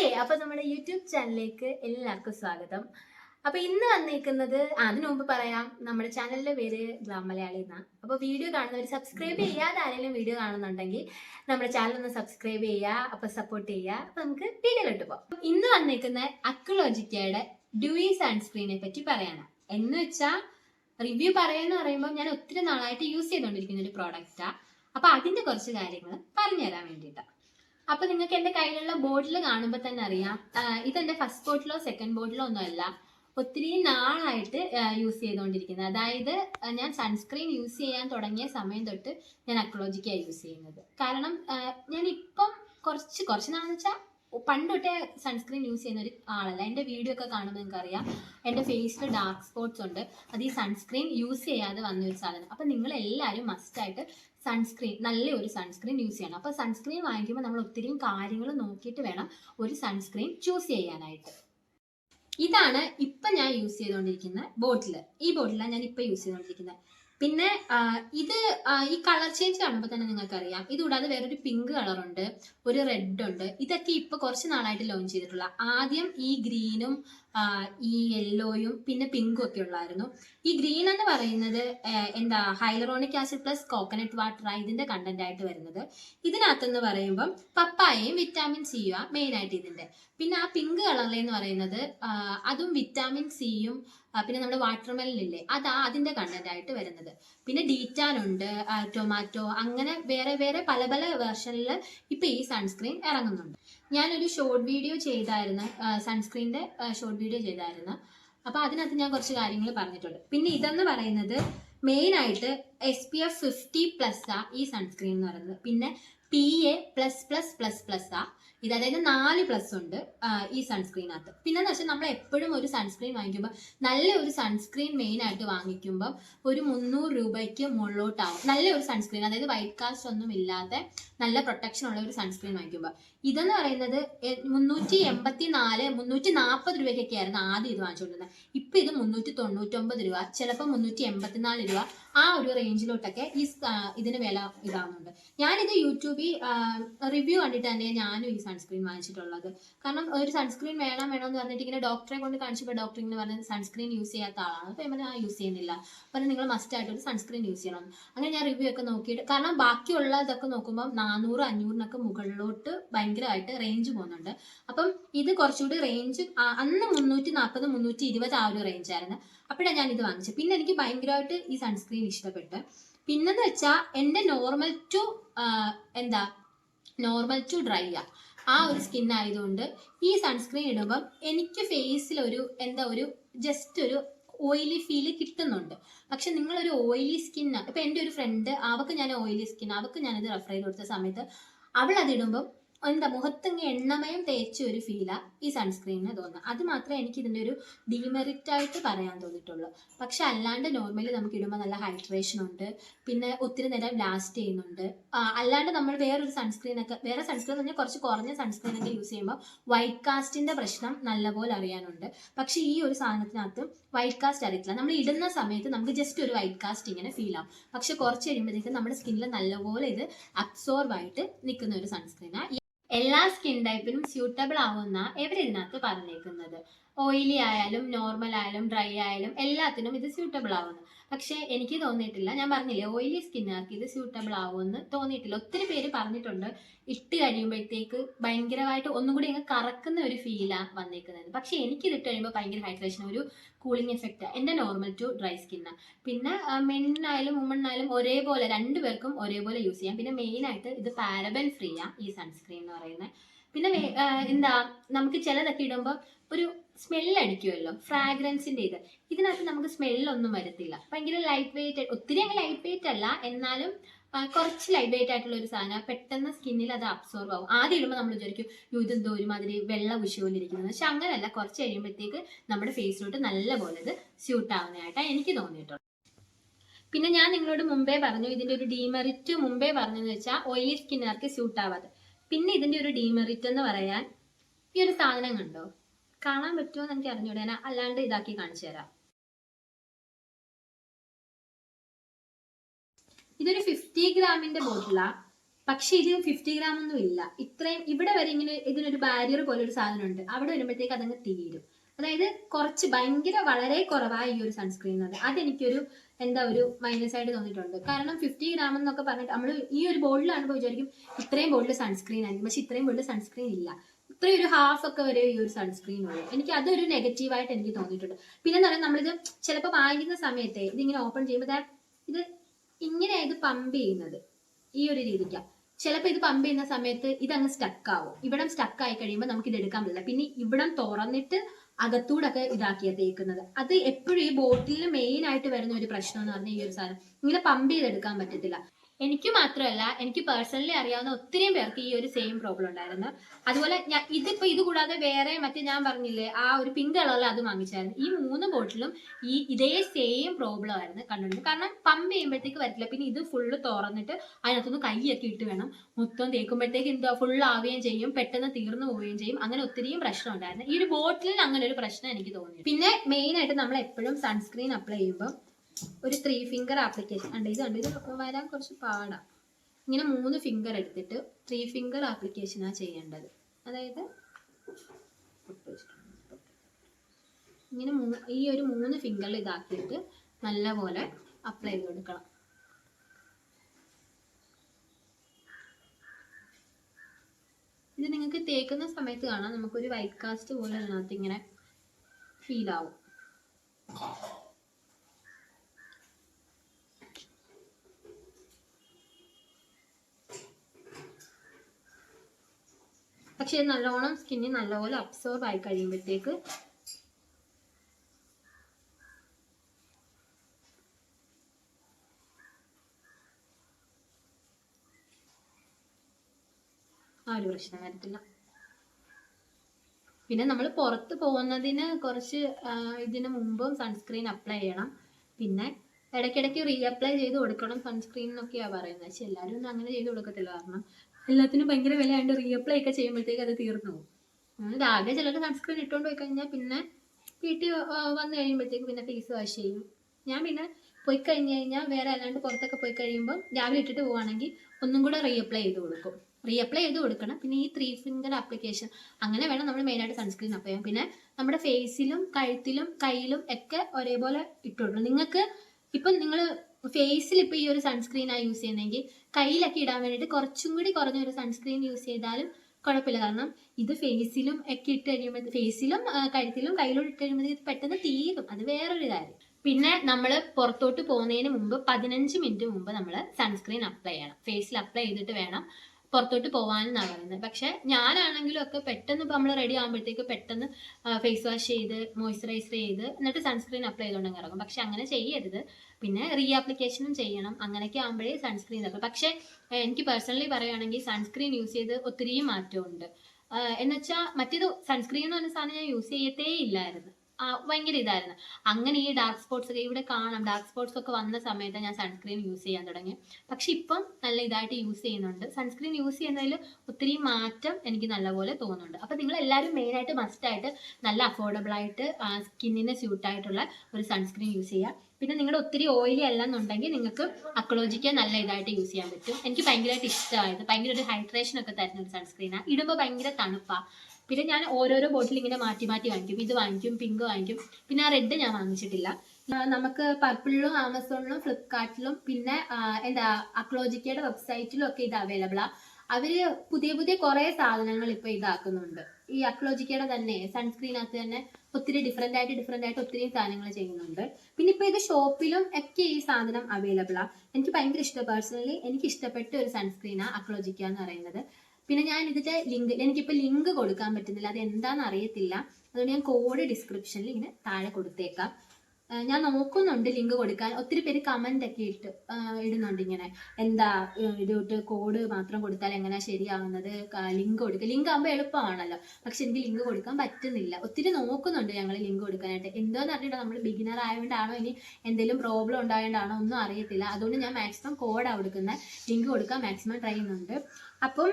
അതെ അപ്പൊ നമ്മുടെ യൂട്യൂബ് ചാനലിലേക്ക് എല്ലാവർക്കും സ്വാഗതം. അപ്പൊ ഇന്ന് വന്നിരിക്കുന്നത് അതിനു മുമ്പ് പറയാം നമ്മുടെ ചാനലിന്റെ പേര് ഗ്ലാം മലയാളി എന്നാണ് അപ്പൊ വീഡിയോ കാണുന്നവർ സബ്സ്ക്രൈബ് ചെയ്യാതെ ആരെങ്കിലും വീഡിയോ കാണുന്നുണ്ടെങ്കിൽ നമ്മുടെ ചാനൽ ഒന്ന് സബ്സ്ക്രൈബ് ചെയ്യുക അപ്പൊ സപ്പോർട്ട് ചെയ്യുക അപ്പൊ നമുക്ക് വീഡിയോയിലോട്ട് പോകാം. ഇന്ന് വന്നിരിക്കുന്ന അക്ലോജിക്കയുടെ ഡ്യൂയി സൺസ്ക്രീനെ പറ്റി പറയാനാണ് എന്ന് വെച്ചാൽ റിവ്യൂ പറയാന്ന് പറയുമ്പോൾ ഞാൻ ഒത്തിരി നാളായിട്ട് യൂസ് ചെയ്തുകൊണ്ടിരിക്കുന്ന ഒരു പ്രോഡക്റ്റാ അപ്പൊ അതിന്റെ കുറച്ച് കാര്യങ്ങൾ പറഞ്ഞു തരാൻ വേണ്ടിയിട്ടാണ് അപ്പൊ നിങ്ങൾക്ക് എന്റെ കയ്യിലുള്ള ബോട്ടിൽ കാണുമ്പോൾ തന്നെ അറിയാം. ഇത് ഇതെന്റെ ഫസ്റ്റ് ബോട്ടിലോ സെക്കൻഡ് ബോട്ടിലോ ഒന്നും അല്ല ഒത്തിരി നാളായിട്ട് യൂസ് ചെയ്തുകൊണ്ടിരിക്കുന്നത്. അതായത് ഞാൻ സൺസ്ക്രീൻ യൂസ് ചെയ്യാൻ തുടങ്ങിയ സമയം തൊട്ട് ഞാൻ അക്ലോജിക്കാണ് യൂസ് ചെയ്യുന്നത്. കാരണം ഞാൻ ഇപ്പം കുറച്ച് കുറച്ച് നാളെന്ന് വെച്ചാൽ പണ്ട് തൊട്ടേ സൺസ്ക്രീൻ യൂസ് ചെയ്യുന്ന ഒരു ആളല്ല. എന്റെ വീഡിയോ ഒക്കെ കാണുമ്പോൾ നിങ്ങൾക്ക് അറിയാം എന്റെ ഫേസിൽ ഡാർക്ക് സ്പോട്ട്സ് ഉണ്ട്. അത് ഈ സൺസ്ക്രീൻ യൂസ് ചെയ്യാതെ വന്ന ഒരു സാധനം. അപ്പം നിങ്ങൾ എല്ലാവരും മസ്റ്റായിട്ട് സൺസ്ക്രീൻ നല്ല ഒരു സൺസ്ക്രീൻ യൂസ് ചെയ്യണം. അപ്പോൾ സൺസ്ക്രീൻ വാങ്ങിക്കുമ്പോൾ നമ്മൾ ഒത്തിരിയും കാര്യങ്ങൾ നോക്കിയിട്ട് വേണം ഒരു സൺസ്ക്രീൻ ചൂസ് ചെയ്യാനായിട്ട്. ഇതാണ് ഇപ്പം ഞാൻ യൂസ് ചെയ്തുകൊണ്ടിരിക്കുന്ന ബോട്ടിൽ ഈ ബോട്ടിലാണ് ഞാൻ ഇപ്പം യൂസ് ചെയ്തുകൊണ്ടിരിക്കുന്നത് പിന്നെ ഇത് ഈ കളർ ചേഞ്ച് കാണുമ്പോൾ തന്നെ നിങ്ങൾക്കറിയാം. ഇതുകൂടാതെ വേറൊരു പിങ്ക് കളറുണ്ട് ഒരു റെഡ് ഉണ്ട്. ഇതൊക്കെ ഇപ്പൊ കുറച്ച് നാളായിട്ട് ലോഞ്ച് ചെയ്തിട്ടുള്ള. ആദ്യം ഈ ഗ്രീനും ഈ യെല്ലോയും പിന്നെ പിങ്കും ഒക്കെ ഉള്ളായിരുന്നു. ഈ ഗ്രീൻ എന്ന് പറയുന്നത് എന്താ hyaluronic acid plus coconut water ഇതിന്റെ കണ്ടന്റ് ആയിട്ട് വരുന്നത്. ഇതിനകത്തെന്ന് പറയുമ്പം പപ്പായയും വിറ്റാമിൻ സിയും മെയിൻ ആയിട്ട് ഇതിന്റെ. പിന്നെ ആ പിങ്ക് കളറിലെന്ന് പറയുന്നത് അതും വിറ്റാമിൻ സിയും പിന്നെ നമ്മുടെ വാട്ടർമെലൻ ഇല്ലേ അതാ അതിന്റെ കണ്ടന്റ് ആയിട്ട് വരുന്നത്. പിന്നെ ഡീറ്റാൻ ഉണ്ട് ടൊമാറ്റോ അങ്ങനെ വേറെ വേറെ പല പല വേർഷനിൽ ഇപ്പൊ ഈ സൺസ്ക്രീൻ ഇറങ്ങുന്നുണ്ട്. ഞാനൊരു ഷോർട്ട് വീഡിയോ ചെയ്തായിരുന്നു. സൺസ്ക്രീനിന്റെ ഷോർട്ട് വീഡിയോ ചെയ്തായിരുന്നു. അപ്പോൾ അതിനകത്ത് ഞാൻ കുറച്ച് കാര്യങ്ങൾ പറഞ്ഞിട്ടുണ്ട്. പിന്നെ ഇതെന്ന് പറയുന്നത് മെയിൻ ആയിട്ട് S P F fifty plus ആ ഈ സൺസ്ക്രീൻ എന്ന് പറയുന്നത്. പിന്നെ P A plus plus plus plus ആ. ഇത് അതായത് നാല് പ്ലസ് ഉണ്ട് ഈ സൺസ്ക്രീനകത്ത് പിന്നെ എന്ന് വെച്ചാൽ നമ്മൾ എപ്പോഴും ഒരു സൺസ്ക്രീൻ വാങ്ങിക്കുമ്പോൾ നല്ല ഒരു സൺസ്ക്രീൻ മെയിൻ ആയിട്ട് വാങ്ങിക്കുമ്പോൾ ഒരു മുന്നൂറ് രൂപയ്ക്ക് മുകളിലോട്ടാവും. നല്ല ഒരു സൺസ്ക്രീൻ അതായത് വൈറ്റ് കാസ്റ്റ് ഒന്നും ഇല്ലാതെ നല്ല പ്രൊട്ടക്ഷൻ ഉള്ള ഒരു സൺസ്ക്രീൻ വാങ്ങിക്കുമ്പോൾ ഇതെന്ന് പറയുന്നത് മുന്നൂറ്റി എൺപത്തി നാല് മുന്നൂറ്റി നാൽപ്പത് രൂപയ്ക്കൊക്കെ ആയിരുന്നു ആദ്യം ഇത് വാങ്ങിച്ചുകൊണ്ടിരുന്നത് ഇപ്പം ഇത് മുന്നൂറ്റി തൊണ്ണൂറ്റൊമ്പത് രൂപ ചിലപ്പോൾ മുന്നൂറ്റി എൺപത്തിനാല് രൂപ ആ ഒരു റേഞ്ചിലോട്ടൊക്കെ ഈ ഇതിന് വില ഇതാവുന്നുണ്ട് ഞാനിത് യൂട്യൂബിൽ റിവ്യൂ കണ്ടിട്ട് തന്നെ ഞാനും ഈ സൺസ്ക്രീൻ വാങ്ങിച്ചിട്ടുള്ളത്. കാരണം ഒരു സൺസ്ക്രീൻ വേണം വേണമെന്ന് പറഞ്ഞിട്ട് ഇങ്ങനെ ഡോക്ടറെ കൊണ്ട് കാണിച്ചപ്പോൾ ഡോക്ടർ ഇങ്ങനെ പറഞ്ഞത് സൺസ്ക്രീൻ യൂസ് ചെയ്യാത്ത ആളാണ്. അപ്പോൾ ഞാൻ യൂസ് ചെയ്യുന്നില്ല. അപ്പോൾ നിങ്ങൾ മസ്റ്റ് ആയിട്ട് ഒരു സൺസ്ക്രീൻ യൂസ് ചെയ്യണം. അങ്ങനെ ഞാൻ റിവ്യൂ ഒക്കെ നോക്കിയിട്ട് കാരണം ബാക്കിയുള്ള ഇതൊക്കെ നോക്കുമ്പോൾ നാനൂറ് അഞ്ഞൂറിനൊക്കെ മുകളിലോട്ട് ഭയങ്കരമായിട്ട് റേഞ്ച് പോകുന്നുണ്ട്. അപ്പം ഇത് കുറച്ചുകൂടി റേഞ്ച് അന്ന് മുന്നൂറ്റി നാൽപ്പത് മുന്നൂറ്റി ഇരുപത് ആ ഒരു റേഞ്ച് ആയിരുന്നു. അപ്പോഴാണ് ഞാൻ ഇത് വാങ്ങിച്ചത്. പിന്നെ എനിക്ക് ഭയങ്കരമായിട്ട് ഈ സൺസ്ക്രീൻ ഇഷ്ടപ്പെട്ട്. പിന്നെന്ന് വെച്ചാൽ എന്റെ നോർമൽ ടു എന്താ നോർമൽ ടു ഡ്രൈ ആ. ആ ഒരു സ്കിൻ ആയതുകൊണ്ട് ഈ സൺസ്ക്രീൻ ഇടുമ്പം എനിക്ക് ഫേസിൽ ഒരു എന്താ ഒരു ജസ്റ്റ് ഒരു ഓയിലി ഫീൽ കിട്ടുന്നുണ്ട്. പക്ഷെ നിങ്ങളൊരു ഓയിലി സ്കിൻ ഇപ്പൊ എന്റെ ഒരു ഫ്രണ്ട് അവക്ക് ഞാൻ ഓയിലി സ്കിൻ അവക്ക് ഞാനത് റെഫർ ചെയ്ത് കൊടുത്ത സമയത്ത് അവൾ അതിടുമ്പം എന്താ മുഖത്തിങ്ങ് എണ്ണമയം തേച്ച ഒരു ഫീലാ ഈ സൺസ്ക്രീനിന് തോന്നുന്നത്. അത് മാത്രമേ എനിക്ക് ഇതിന്റെ ഒരു ഡീമെറിറ്റ് ആയിട്ട് പറയാൻ തോന്നിയിട്ടുള്ളൂ. പക്ഷെ അല്ലാണ്ട് നോർമലി നമുക്ക് ഇടുമ്പോൾ നല്ല ഹൈഡ്രേഷൻ ഉണ്ട്. പിന്നെ ഒത്തിരി നേരം ലാസ്റ്റ് ചെയ്യുന്നുണ്ട്. അല്ലാണ്ട് നമ്മൾ വേറൊരു സൺസ്ക്രീൻ ഒക്കെ വേറെ സൺസ്ക്രീൻ എന്ന് പറഞ്ഞാൽ കുറച്ച് കുറഞ്ഞ സൺസ്ക്രീനൊക്കെ യൂസ് ചെയ്യുമ്പോൾ വൈറ്റ് കാസ്റ്റിന്റെ പ്രശ്നം നല്ലപോലെ അറിയാനുണ്ട്. പക്ഷേ ഈ ഒരു സാധനത്തിനകത്ത് വൈറ്റ് കാസ്റ്റ് അറിയത്തില്ല. നമ്മൾ ഇടുന്ന സമയത്ത് നമുക്ക് ജസ്റ്റ് ഒരു വൈറ്റ് കാസ്റ്റ് ഇങ്ങനെ ഫീൽ ആവും. പക്ഷെ കുറച്ച് കഴിയുമ്പോഴത്തേക്കും നമ്മുടെ സ്കിന്നിൽ നല്ലപോലെ ഇത് അബ്സോർബ് ആയിട്ട് നിൽക്കുന്ന ഒരു സൺസ്ക്രീനാണ് എല്ലാ സ്കിൻ ടൈപ്പിനും സ്യൂട്ടബിൾ ആവുന്ന ഇവർ ഇതിനകത്ത് പറഞ്ഞേക്കുന്നത്. ഓയിലി ആയാലും നോർമൽ ആയാലും ഡ്രൈ ആയാലും എല്ലാത്തിനും ഇത് സ്യൂട്ടബിൾ ആവുന്നു. പക്ഷേ എനിക്ക് തോന്നിയിട്ടില്ല. ഞാൻ പറഞ്ഞില്ലേ ഓയിലി സ്കിന്നുകാർക്ക് ഇത് സ്യൂട്ടബിൾ ആവുമെന്ന് തോന്നിയിട്ടില്ല. ഒത്തിരി പേര് പറഞ്ഞിട്ടുണ്ട് ഇട്ട് കഴിയുമ്പോഴത്തേക്ക് ഭയങ്കരമായിട്ട് ഒന്നും കൂടി അങ്ങ് കറക്കുന്ന ഒരു ഫീലാണ് വന്നേക്കുന്നത്. പക്ഷേ എനിക്ക് ഇത് ഇട്ട് കഴിയുമ്പോൾ ഭയങ്കര ഹൈഡ്രേഷൻ ഒരു കൂളിംഗ് എഫക്റ്റ് എന്റെ നോർമൽ ടു ഡ്രൈ സ്കിന്നാണ് പിന്നെ മെണ്ണായാലും വുമണ്ണായാലും ഒരേപോലെ രണ്ടുപേർക്കും ഒരേപോലെ യൂസ് ചെയ്യാം. പിന്നെ മെയിനായിട്ട് ഇത് പാരബൻ ഫ്രീ ആ ഈ സൺസ്ക്രീൻ എന്ന് പറയുന്നത്. പിന്നെ എന്താ നമുക്ക് ചിലതൊക്കെ ഇടുമ്പോൾ ഒരു സ്മെല്ല് അടിക്കുമല്ലോ ഫ്രാഗ്രൻസിന്റെ ഇത്. ഇതിനകത്ത് നമുക്ക് സ്മെല്ലൊന്നും വരത്തില്ല. ഭയങ്കര ലൈറ്റ് വെയിറ്റ് ഒത്തിരി അങ്ങ് ലൈറ്റ് വെയിറ്റ് അല്ല എന്നാലും കുറച്ച് ലൈറ്റ് വെയിറ്റ് ആയിട്ടുള്ള ഒരു സാധനം. പെട്ടെന്ന് സ്കിന്നിൽ അത് അബ്സോർബ് ആവും. ആദ്യം ഇടുമ്പോൾ നമ്മൾ വിചാരിക്കും "യ്യോ, ഇതെന്തോ ഒരുമാതിരി വെള്ള വിഷുവിലിരിക്കുന്നത് പക്ഷെ അങ്ങനെയല്ല കുറച്ച് കഴിയുമ്പോഴത്തേക്ക് നമ്മുടെ ഫേസിലോട്ട് നല്ല പോലെ ഇത് സ്യൂട്ട് ആവുന്നതായിട്ടാണ് എനിക്ക് തോന്നിയിട്ടുള്ളത്. പിന്നെ ഞാൻ നിങ്ങളോട് മുമ്പേ പറഞ്ഞു ഇതിന്റെ ഒരു ഡീമെറിറ്റ് മുമ്പേ പറഞ്ഞെന്ന് വെച്ചാൽ ഓയിലി സ്കിന്നുകാർക്ക് സ്യൂട്ട് ആവാതെ പിന്നെ ഇതിന്റെ ഒരു ഡീമെറിറ്റ് എന്ന് പറയാൻ ഈ ഒരു സാധനം കണ്ടോ? കാണാൻ പറ്റുമോ എന്ന് എനിക്ക് അറിഞ്ഞൂടെ. ഞാൻ അല്ലാണ്ട് ഇതാക്കി കാണിച്ചു തരാം. ഇതൊരു ഫിഫ്റ്റി ഗ്രാമിന്റെ ബോട്ടിലാ പക്ഷെ ഇത് ഫിഫ്റ്റി ഗ്രാം ഒന്നും ഇല്ല. ഇത്രയും ഇവിടെ വരെ ഇങ്ങനെ ഇതിനൊരു ബാരിയർ പോലെ ഒരു സാധനം ഉണ്ട് അവിടെ വരുമ്പോഴത്തേക്ക് അതങ്ങ് തീരും. അതായത് കുറച്ച് ഭയങ്കര വളരെ കുറവായി ഈ ഒരു സൺസ്ക്രീൻ എന്ന് പറയുന്നത് അതെനിക്കൊരു എന്താ ഒരു മൈനസ് ആയിട്ട് തോന്നിയിട്ടുണ്ട്. കാരണം ഫിഫ്റ്റി ഗ്രാം എന്നൊക്കെ പറഞ്ഞിട്ട് നമ്മൾ ഈ ഒരു ബോർഡിലാണെങ്കിൽ വിചാരിക്കും ഇത്രയും ബോട്ടിൽ സൺസ്ക്രീൻ ആയിരിക്കും. പക്ഷെ ഇത്രയും ബോട്ടിൽ സൺസ്ക്രീൻ ഇല്ല. ഇത്രയും ഒരു ഹാഫ് ഒക്കെ വരെ ഈ ഒരു സൺസ്ക്രീൻ ഉള്ളൂ. എനിക്ക് അതൊരു നെഗറ്റീവായിട്ട് എനിക്ക് തോന്നിയിട്ടുണ്ട്. പിന്നെ എന്ന് പറയുന്നത് നമ്മളിത് ചിലപ്പോൾ വാങ്ങിക്കുന്ന സമയത്തെ ഇതിങ്ങനെ ഓപ്പൺ ചെയ്യുമ്പോൾ ഇത് ഇങ്ങനെയാണ് ഇത് പമ്പ് ചെയ്യുന്നത് ഈ ഒരു രീതിക്കാണ് ചിലപ്പോൾ ഇത് പമ്പ് ചെയ്യുന്ന സമയത്ത് ഇതങ്ങ് സ്റ്റക്ക് ആവും. ഇവിടം സ്റ്റക്ക് ആയി കഴിയുമ്പോൾ നമുക്ക് ഇത് എടുക്കാൻ പറ്റില്ല. പിന്നെ ഇവിടം തുറന്നിട്ട് അകത്തൂടൊക്കെ ഇതാക്കിയ തേക്കുന്നത്. അത് എപ്പോഴും ഈ ബോട്ടിലിന് മെയിൻ ആയിട്ട് വരുന്ന ഒരു പ്രശ്നം എന്ന് പറഞ്ഞാൽ ഈ ഒരു സാധനം. ഇങ്ങനെ പമ്പ് ചെയ്തെടുക്കാൻ പറ്റത്തില്ല. എനിക്ക് മാത്രമല്ല എനിക്ക് പേഴ്സണലി അറിയാവുന്ന ഒത്തിരി പേർക്ക് ഈ ഒരു സെയിം പ്രോബ്ലം ഉണ്ടായിരുന്നു. അതുപോലെ ഞാൻ ഇതിപ്പോ ഇത് കൂടാതെ വേറെ മറ്റേ ഞാൻ പറഞ്ഞില്ലേ ആ ഒരു പിങ്ക് കളറിൽ അത് വാങ്ങിച്ചായിരുന്നു. ഈ മൂന്ന് ബോട്ടിലും ഈ ഇതേ സെയിം പ്രോബ്ലം ആയിരുന്നു കണ്ടുകൊണ്ട് കാരണം പമ്പ് ചെയ്യുമ്പോഴത്തേക്ക് വരത്തില്ല പിന്നെ ഇത് ഫുള്ള് തുറന്നിട്ട് അതിനകത്തൊന്ന് കൈയൊക്കെ ഇട്ട് വേണം. മൊത്തം തേക്കുമ്പോഴത്തേക്ക് എന്താ ഫുൾ ആവുകയും ചെയ്യും പെട്ടെന്ന് തീർന്നു പോവുകയും ചെയ്യും. അങ്ങനെ ഒത്തിരിയും പ്രശ്നം ഉണ്ടായിരുന്നു. ഈ ഒരു ബോട്ടിലിന് അങ്ങനെ ഒരു പ്രശ്നം എനിക്ക് തോന്നി പിന്നെ മെയിൻ ആയിട്ട് നമ്മൾ എപ്പോഴും സൺസ്ക്രീൻ അപ്ലൈ ചെയ്യുമ്പോൾ ഒരു ത്രീ ഫിംഗർ ആപ്ലിക്കേഷൻ ഉണ്ട് ഇത് കണ്ട്? ഇത് വരാൻ കുറച്ച് പാടാണ് ഇങ്ങനെ മൂന്ന് ഫിംഗർ എടുത്തിട്ട് ത്രീ ഫിംഗർ ആപ്ലിക്കേഷനാണ് ചെയ്യേണ്ടത്. അതായത് ഇങ്ങനെ ഈ ഒരു മൂന്ന് ഫിംഗറിൽ ഇതാക്കിയിട്ട് നല്ലപോലെ അപ്ലൈ ചെയ്ത് കൊടുക്കണം ഇത് നിങ്ങൾക്ക് തേക്കുന്ന സമയത്ത് കാണാം. നമുക്കൊരു വൈറ്റ് കാസ്റ്റ് പോലെ അതിനകത്ത് ഇങ്ങനെ ഫീൽ ആവും. പക്ഷെ നല്ലോണം സ്കിന്നിൽ നല്ലപോലെ അബ്സോർബ് ആയി കഴിയുമ്പോഴത്തേക്ക് ആ ഒരു പ്രശ്നം വരത്തില്ല. പിന്നെ നമ്മൾ പുറത്ത് പോകുന്നതിന് കുറച്ച് ഇതിന് മുമ്പും സൺസ്ക്രീൻ അപ്ലൈ ചെയ്യണം. പിന്നെ ഇടയ്ക്കിടയ്ക്ക് റീഅപ്ലൈ ചെയ്ത് കൊടുക്കണം സൺസ്ക്രീൻ എന്നൊക്കെയാണ് പറയുന്നത്. പക്ഷെ എല്ലാവരും ഒന്നും അങ്ങനെ ചെയ്ത് കൊടുക്കത്തില്ല. കാരണം എല്ലാത്തിനും ഭയങ്കര വില ആയതുകൊണ്ട് റീഅപ്ലൈ ഒക്കെ ചെയ്യുമ്പോഴത്തേക്ക് അത് തീർന്നു പോകും. ആകെ ചിലർ സൺസ്ക്രീൻ ഇട്ടുകൊണ്ട് പോയി കഴിഞ്ഞാൽ പിന്നെ വീട്ടിൽ വന്നു കഴിയുമ്പോഴത്തേക്ക് പിന്നെ ഫേസ് വാഷ് ചെയ്യും. ഞാൻ പിന്നെ പോയി കഴിഞ്ഞ് കഴിഞ്ഞാൽ വേറെ അല്ലാണ്ട് പുറത്തൊക്കെ പോയി കഴിയുമ്പോൾ രാവിലെ ഇട്ടിട്ട് പോവുകയാണെങ്കിൽ ഒന്നും കൂടെ റീഅപ്ലൈ ചെയ്ത് കൊടുക്കും. റീഅപ്ലൈ ചെയ്ത് കൊടുക്കണം. പിന്നെ ഈ ത്രീ ഫിംഗർ ആപ്ലിക്കേഷൻ അങ്ങനെ വേണം നമ്മൾ മെയിനായിട്ട് സൺസ്ക്രീൻ അപ്ലൈ ചെയ്യാം പിന്നെ നമ്മുടെ ഫേസിലും കഴുത്തിലും കയ്യിലും ഒക്കെ ഒരേപോലെ ഇട്ടുകൊടുക്കണം. നിങ്ങൾക്ക് ഇപ്പം നിങ്ങൾ ഫേസിൽ ഇപ്പൊ ഈ ഒരു സൺസ്ക്രീനാണ് യൂസ് ചെയ്യുന്നതെങ്കിൽ കയ്യിലൊക്കെ ഇടാൻ വേണ്ടിയിട്ട് കുറച്ചും കൂടി കുറഞ്ഞ ഒരു സൺസ്ക്രീൻ യൂസ് ചെയ്താലും കുഴപ്പമില്ല. കാരണം ഇത് ഫേസിലും ഒക്കെ ഇട്ട് കഴിയുമ്പോൾ ഫേസിലും കഴുത്തിലും കയ്യിലും ഇട്ട് കഴിയുമ്പോൾ ഇത് പെട്ടെന്ന് തീരും. അത് വേറൊരു കാര്യം. പിന്നെ നമ്മൾ പുറത്തോട്ട് പോകുന്നതിന് മുമ്പ് പതിനഞ്ച് മിനിറ്റ് മുമ്പ് നമ്മൾ സൺസ്ക്രീൻ അപ്ലൈ ചെയ്യണം. ഫേസിൽ അപ്ലൈ ചെയ്തിട്ട് വേണം. പുറത്തോട്ട് പോകാനെന്നാണ് പറയുന്നത് പക്ഷെ ഞാനാണെങ്കിലും ഒക്കെ പെട്ടെന്ന് ഇപ്പം നമ്മൾ റെഡി ആകുമ്പോഴത്തേക്ക് പെട്ടെന്ന് ഫേസ് വാഷ് ചെയ്ത് മോയ്സ്ചറൈസർ ചെയ്ത് എന്നിട്ട് സൺസ്ക്രീൻ അപ്ലൈ ചെയ്തുകൊണ്ടെങ്കിൽ ഇറങ്ങും. പക്ഷെ അങ്ങനെ ചെയ്യരുത്. പിന്നെ റീ ആപ്ലിക്കേഷനും ചെയ്യണം. അങ്ങനെയൊക്കെ ആകുമ്പോഴേ സൺസ്ക്രീൻ ഇറക്കും പക്ഷേ എനിക്ക് പേഴ്സണലി പറയുകയാണെങ്കിൽ സൺസ്ക്രീൻ യൂസ് ചെയ്ത് ഒത്തിരി മാറ്റമുണ്ട്. എന്നുവെച്ചാൽ മറ്റേത് സൺസ്ക്രീൻ എന്ന് പറഞ്ഞ സാധനം ഞാൻ യൂസ് ചെയ്യത്തേ ഇല്ലായിരുന്നു. ഭയങ്കര ഇതായിരുന്നു. അങ്ങനെ ഈ ഡാർക്ക് സ്പോട്ട്സ് ഒക്കെ ഇവിടെ കാണാം. ഡാർക്ക് സ്പോട്ട്സ് ഒക്കെ വന്ന സമയത്ത് ഞാൻ സൺസ്ക്രീൻ യൂസ് ചെയ്യാൻ തുടങ്ങി. പക്ഷെ ഇപ്പം നല്ല ഇതായിട്ട് യൂസ് ചെയ്യുന്നുണ്ട്. സൺസ്ക്രീൻ യൂസ് ചെയ്യുന്നതിൽ ഒത്തിരി മാറ്റം എനിക്ക് നല്ലപോലെ തോന്നുന്നുണ്ട്. അപ്പം നിങ്ങൾ എല്ലാവരും മെയിനായിട്ട് മസ്റ്റായിട്ട് നല്ല അഫോർഡബിൾ ആയിട്ട് സ്കിന്നിന് സ്യൂട്ടായിട്ടുള്ള ഒരു സൺസ്ക്രീൻ യൂസ് ചെയ്യുക. പിന്നെ നിങ്ങളുടെ ഒത്തിരി ഓയിലി അല്ല എന്നുണ്ടെങ്കിൽ നിങ്ങൾക്ക് അക്ലോജിക്ക നല്ല ഇതായിട്ട് യൂസ് ചെയ്യാൻ പറ്റും. എനിക്ക് ഭയങ്കരമായിട്ട് ഇഷ്ടമായത് ഭയങ്കര ഒരു ഹൈഡ്രേഷൻ ഒക്കെ തരുന്ന ഒരു സൺസ്ക്രീനാണ് ഇടുമ്പോൾ ഭയങ്കര തണുപ്പാണ് പിന്നെ ഞാൻ ഓരോരോ ബോട്ടിൽ ഇങ്ങനെ മാറ്റി മാറ്റി വാങ്ങിക്കും. ഇത് വാങ്ങിക്കും പിങ്ക് വാങ്ങിക്കും. പിന്നെ ആ റെഡ് ഞാൻ വാങ്ങിച്ചിട്ടില്ല. നമുക്ക് പർപ്പിളിലും ആമസോണിലും ഫ്ലിപ്കാർട്ടിലും പിന്നെ എന്താ അക്ലോജിക്കയുടെ വെബ്സൈറ്റിലും ഒക്കെ ഇത് അവൈലബിൾ ആ അവർ പുതിയ പുതിയ കുറെ സാധനങ്ങൾ ഇപ്പൊ ഇതാക്കുന്നുണ്ട്. ഈ അക്ലോജിക്കയുടെ തന്നെ സൺസ്ക്രീനകത്ത് തന്നെ ഒത്തിരി ഡിഫറെന്റ് ആയിട്ട് ഡിഫറെന്റ് ആയിട്ട് ഒത്തിരി സാധനങ്ങൾ ചെയ്യുന്നുണ്ട്. പിന്നെ ഇപ്പൊ ഇത് ഷോപ്പിലും ഒക്കെ ഈ സാധനം അവൈലബിൾ ആ എനിക്ക് ഭയങ്കര ഇഷ്ടം. പേഴ്സണലി എനിക്ക് ഇഷ്ടപ്പെട്ട ഒരു സൺസ്ക്രീനാണ് അക്ലോജിക്ക എന്ന് പറയുന്നത്. പിന്നെ ഞാൻ ഇതിന്റെ ലിങ്ക് എനിക്കിപ്പോൾ ലിങ്ക് കൊടുക്കാൻ പറ്റുന്നില്ല. അത് എന്താണെന്ന് അറിയത്തില്ല. അതുകൊണ്ട് ഞാൻ കോഡ് ഡിസ്ക്രിപ്ഷനിൽ ഇങ്ങനെ താഴെ കൊടുത്തേക്കാം. ഞാൻ നോക്കുന്നുണ്ട് ലിങ്ക് കൊടുക്കാൻ. ഒത്തിരി പേര് കമന്റ് ഒക്കെ ഇട്ട് ഇടുന്നുണ്ട് ഇങ്ങനെ. എന്താ ഇതോട്ട് കോഡ് മാത്രം കൊടുത്താൽ എങ്ങനെയാ ശരിയാവുന്നത്? ലിങ്ക് കൊടുക്കുക ലിങ്ക് ആകുമ്പോൾ എളുപ്പമാണല്ലോ. പക്ഷെ എനിക്ക് ലിങ്ക് കൊടുക്കാൻ പറ്റുന്നില്ല. ഒത്തിരി നോക്കുന്നുണ്ട് ഞങ്ങൾ ലിങ്ക് കൊടുക്കാനായിട്ട്. എന്തോന്ന് അറിഞ്ഞിട്ടോ നമ്മൾ ബിഗിനർ ആയതുകൊണ്ടാണോ ഇനി എന്തെങ്കിലും പ്രോബ്ലം ഉണ്ടായതുകൊണ്ടാണോ ഒന്നും അറിയത്തില്ല. അതുകൊണ്ട് ഞാൻ മാക്സിമം കോഡാണ് കൊടുക്കുന്നത് ലിങ്ക് കൊടുക്കാൻ മാക്സിമം ട്രൈ ചെയ്യുന്നുണ്ട്. അപ്പം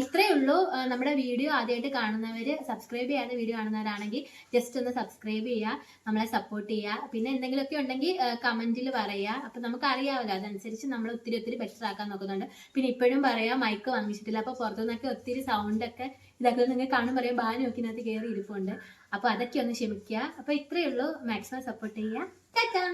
ഇത്രയേ ഉള്ളൂ. നമ്മുടെ വീഡിയോ ആദ്യമായിട്ട് കാണുന്നവര് സബ്സ്ക്രൈബ് ചെയ്യാതെ വീഡിയോ കാണുന്നവരാണെങ്കിൽ ജസ്റ്റ് ഒന്ന് സബ്സ്ക്രൈബ് ചെയ്യുക നമ്മളെ സപ്പോർട്ട് ചെയ്യുക. പിന്നെ എന്തെങ്കിലുമൊക്കെ ഉണ്ടെങ്കിൽ കമന്റിൽ പറയുക. അപ്പൊ നമുക്ക് അറിയാമല്ലോ അതനുസരിച്ച് നമ്മൾ ഒത്തിരി ഒത്തിരി ബെറ്റർ ആക്കാൻ നോക്കുന്നുണ്ട്. പിന്നെ ഇപ്പോഴും പറയാം മൈക്ക് വാങ്ങിച്ചിട്ടില്ല. അപ്പൊ പുറത്തുനിന്നൊക്കെ ഒത്തിരി സൗണ്ടൊക്കെ ഇതൊക്കെ നിങ്ങൾ കാണും പറയാം ബാൻ നോക്കിനകത്ത് കയറി ഇരിപ്പുണ്ട് അപ്പോൾ അതൊക്കെ ഒന്ന് ക്ഷമിക്കുക. അപ്പോൾ ഇത്രയേ ഉള്ളൂ. മാക്സിമം സപ്പോർട്ട് ചെയ്യുക. ടാറ്റാ